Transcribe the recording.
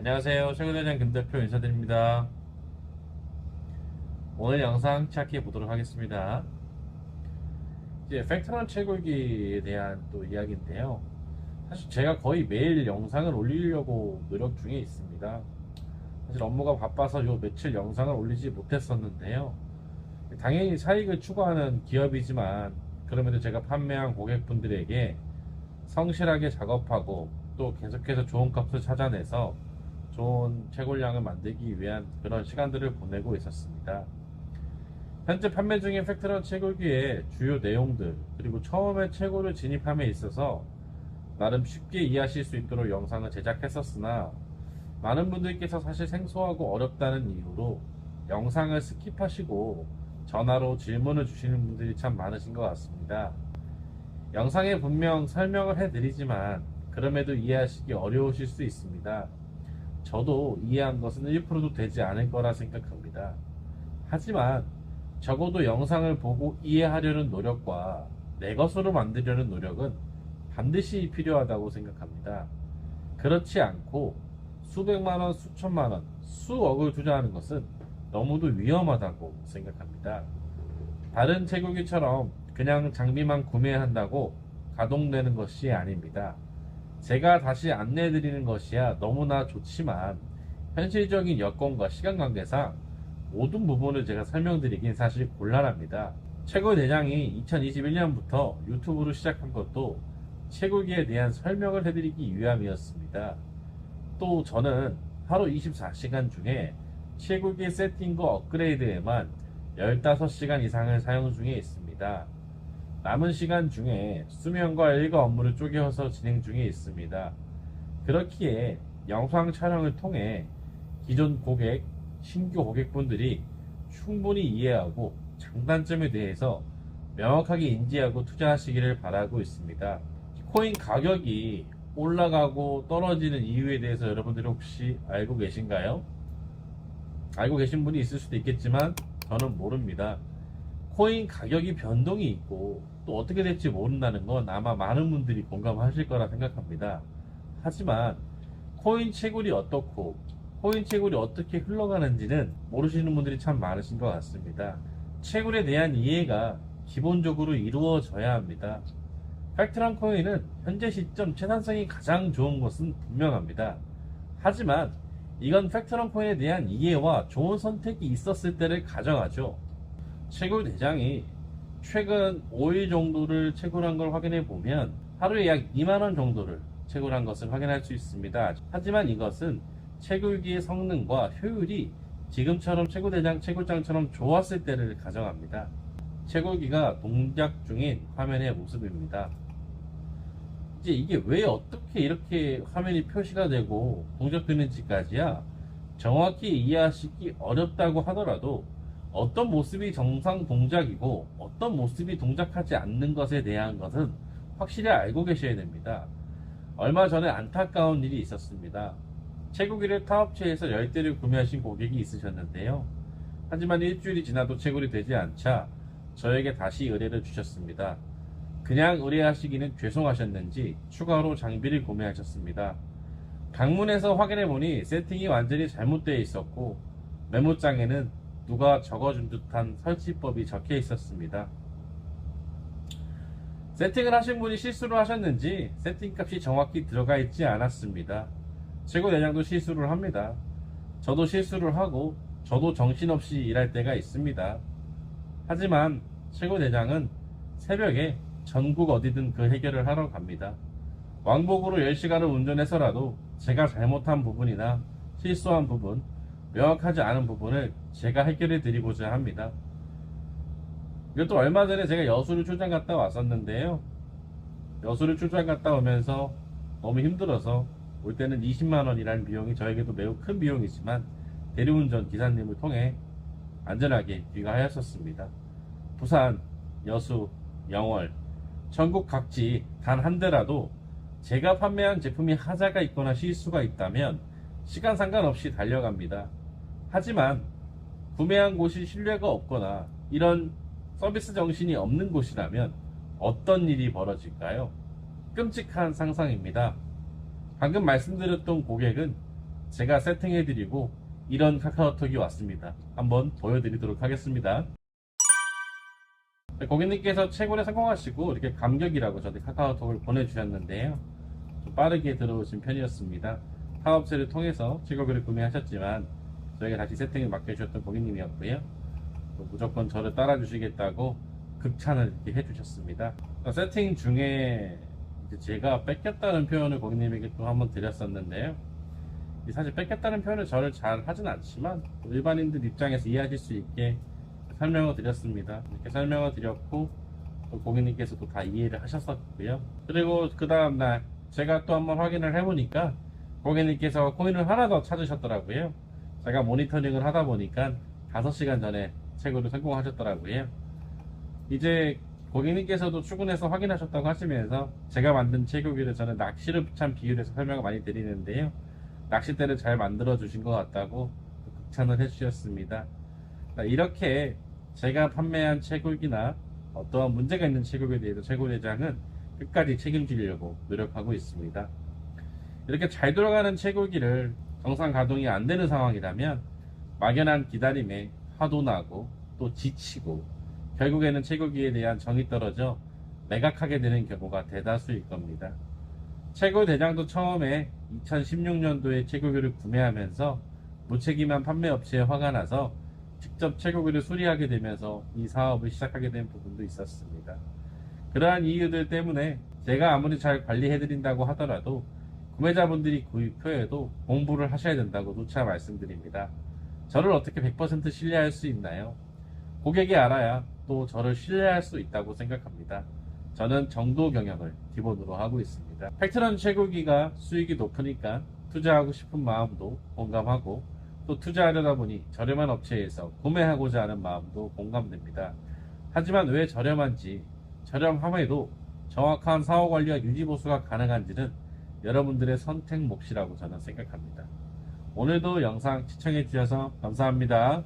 안녕하세요. 최근회장 김대표 인사드립니다. 오늘 영상 시작해 보도록 하겠습니다. 이제 팩트런 채굴기에 대한 또 이야기인데요. 사실 제가 거의 매일 영상을 올리려고 노력 중에 있습니다. 사실 업무가 바빠서 요 며칠 영상을 올리지 못했었는데요. 당연히 사익을 추구하는 기업이지만 그럼에도 제가 판매한 고객분들에게 성실하게 작업하고 또 계속해서 좋은 값을 찾아내서 좋은 채굴량을 만들기 위한 그런 시간들을 보내고 있었습니다. 현재 판매 중인 팩트런 채굴기의 주요 내용들 그리고 처음에 채굴을 진입함에 있어서 나름 쉽게 이해하실 수 있도록 영상을 제작했었으나 많은 분들께서 사실 생소하고 어렵다는 이유로 영상을 스킵하시고 전화로 질문을 주시는 분들이 참 많으신 것 같습니다. 영상에 분명 설명을 해드리지만 그럼에도 이해하시기 어려우실 수 있습니다. 저도 이해한 것은 1%도 되지 않을 거라 생각합니다. 하지만 적어도 영상을 보고 이해하려는 노력과 내 것으로 만들려는 노력은 반드시 필요하다고 생각합니다. 그렇지 않고 수백만 원, 수천만 원, 수억을 투자하는 것은 너무도 위험하다고 생각합니다. 다른 채굴기처럼 그냥 장비만 구매한다고 가동되는 것이 아닙니다. 제가 다시 안내해 드리는 것이야 너무나 좋지만 현실적인 여건과 시간 관계상 모든 부분을 제가 설명드리긴 사실 곤란합니다. 채굴 대장이 2021년부터 유튜브로 시작한 것도 채굴기에 대한 설명을 해드리기 위함이었습니다. 또 저는 하루 24시간 중에 채굴기 세팅과 업그레이드에만 15시간 이상을 사용 중에 있습니다. 남은 시간 중에 수면과 일과 업무를 쪼개서 진행 중에 있습니다. 그렇기에 영상 촬영을 통해 기존 고객, 신규 고객분들이 충분히 이해하고 장단점에 대해서 명확하게 인지하고 투자하시기를 바라고 있습니다. 코인 가격이 올라가고 떨어지는 이유에 대해서 여러분들이 혹시 알고 계신가요? 알고 계신 분이 있을 수도 있겠지만 저는 모릅니다. 코인 가격이 변동이 있고 또 어떻게 될지 모른다는 건 아마 많은 분들이 공감하실 거라 생각합니다. 하지만 코인 채굴이 어떻고 코인 채굴이 어떻게 흘러가는지는 모르시는 분들이 참 많으신 것 같습니다. 채굴에 대한 이해가 기본적으로 이루어져야 합니다. 팩트랑 코인은 현재 시점 채산성이 가장 좋은 것은 분명합니다. 하지만 이건 팩트랑 코인에 대한 이해와 좋은 선택이 있었을 때를 가정하죠. 채굴 대장이 최근 5일 정도를 채굴한 걸 확인해 보면 하루에 약 2만원 정도를 채굴한 것을 확인할 수 있습니다. 하지만 이것은 채굴기의 성능과 효율이 지금처럼 채굴 대장 채굴장처럼 좋았을 때를 가정합니다. 채굴기가 동작 중인 화면의 모습입니다. 이제 이게 왜 어떻게 이렇게 화면이 표시가 되고 동작되는지까지야 정확히 이해하시기 어렵다고 하더라도 어떤 모습이 정상 동작이고 어떤 모습이 동작하지 않는 것에 대한 것은 확실히 알고 계셔야 됩니다. 얼마 전에 안타까운 일이 있었습니다. 채굴기를 타업체에서 10대를 구매하신 고객이 있으셨는데요. 하지만 일주일이 지나도 채굴이 되지 않자 저에게 다시 의뢰를 주셨습니다. 그냥 의뢰하시기는 죄송하셨는지 추가로 장비를 구매하셨습니다. 방문해서 확인해보니 세팅이 완전히 잘못되어 있었고 메모장에는 누가 적어준 듯한 설치법이 적혀 있었습니다. 세팅을 하신 분이 실수를 하셨는지 세팅 값이 정확히 들어가 있지 않았습니다. 최고 대장도 실수를 합니다. 저도 실수를 하고 저도 정신없이 일할 때가 있습니다. 하지만 최고 대장은 새벽에 전국 어디든 그 해결을 하러 갑니다. 왕복으로 10시간을 운전해서라도 제가 잘못한 부분이나 실수한 부분, 명확하지 않은 부분을 제가 해결해 드리고자 합니다. 이것도 얼마 전에 제가 여수를 출장 갔다 왔었는데요. 여수를 출장 갔다 오면서 너무 힘들어서 올 때는 20만원이라는 비용이 저에게도 매우 큰 비용이지만 대리운전 기사님을 통해 안전하게 귀가하였었습니다. 부산, 여수, 영월, 전국 각지 단 한 대라도 제가 판매한 제품이 하자가 있거나 실수가 있다면 시간 상관없이 달려갑니다. 하지만 구매한 곳이 신뢰가 없거나 이런 서비스 정신이 없는 곳이라면 어떤 일이 벌어질까요? 끔찍한 상상입니다. 방금 말씀드렸던 고객은 제가 세팅해드리고 이런 카카오톡이 왔습니다. 한번 보여드리도록 하겠습니다. 네, 고객님께서 채굴에 성공하시고 이렇게 감격이라고 저한테 카카오톡을 보내주셨는데요. 좀 빠르게 들어오신 편이었습니다. 사업체를 통해서 채굴기를 구매하셨지만 저희가 다시 세팅을 맡겨주셨던 고객님이었고요. 또 무조건 저를 따라주시겠다고 극찬을 이렇게 해주셨습니다. 그러니까 세팅 중에 제가 뺏겼다는 표현을 고객님에게 또 한번 드렸었는데요. 이 사실 뺏겼다는 표현을 저를 잘 하진 않지만 또 일반인들 입장에서 이해하실 수 있게 설명을 드렸습니다. 이렇게 설명을 드렸고 또 고객님께서도 다 이해를 하셨었고요. 그리고 그 다음날 제가 또 한번 확인을 해보니까 고객님께서 코인을 하나 더 찾으셨더라고요. 제가 모니터링을 하다 보니까 5시간 전에 채굴을 성공하셨더라고요. 이제 고객님께서도 출근해서 확인하셨다고 하시면서 제가 만든 채굴기를 저는 낚시를 참 비율해서 설명을 많이 드리는데요. 낚싯대를 잘 만들어 주신 것 같다고 극찬을 해주셨습니다. 자, 이렇게 제가 판매한 채굴기나 어떠한 문제가 있는 채굴기에 대해서 채굴 회장은 끝까지 책임지려고 노력하고 있습니다. 이렇게 잘 돌아가는 채굴기를 정상 가동이 안 되는 상황이라면 막연한 기다림에 화도 나고 또 지치고 결국에는 채굴기에 대한 정이 떨어져 매각하게 되는 경우가 대다수일 겁니다. 채굴 대장도 처음에 2016년도에 채굴기를 구매하면서 무책임한 판매 업체에 화가 나서 직접 채굴기를 수리하게 되면서 이 사업을 시작하게 된 부분도 있었습니다. 그러한 이유들 때문에 제가 아무리 잘 관리해드린다고 하더라도 구매자분들이 구입 후에도 공부를 하셔야 된다고 누차 말씀드립니다. 저를 어떻게 100% 신뢰할 수 있나요? 고객이 알아야 또 저를 신뢰할 수 있다고 생각합니다. 저는 정도 경영을 기본으로 하고 있습니다. 팩트런 채굴기가 수익이 높으니까 투자하고 싶은 마음도 공감하고 또 투자하려다 보니 저렴한 업체에서 구매하고자 하는 마음도 공감됩니다. 하지만 왜 저렴한지 저렴함에도 정확한 사후 관리와 유지 보수가 가능한지는 여러분들의 선택 몫이라고 저는 생각합니다. 오늘도 영상 시청해 주셔서 감사합니다.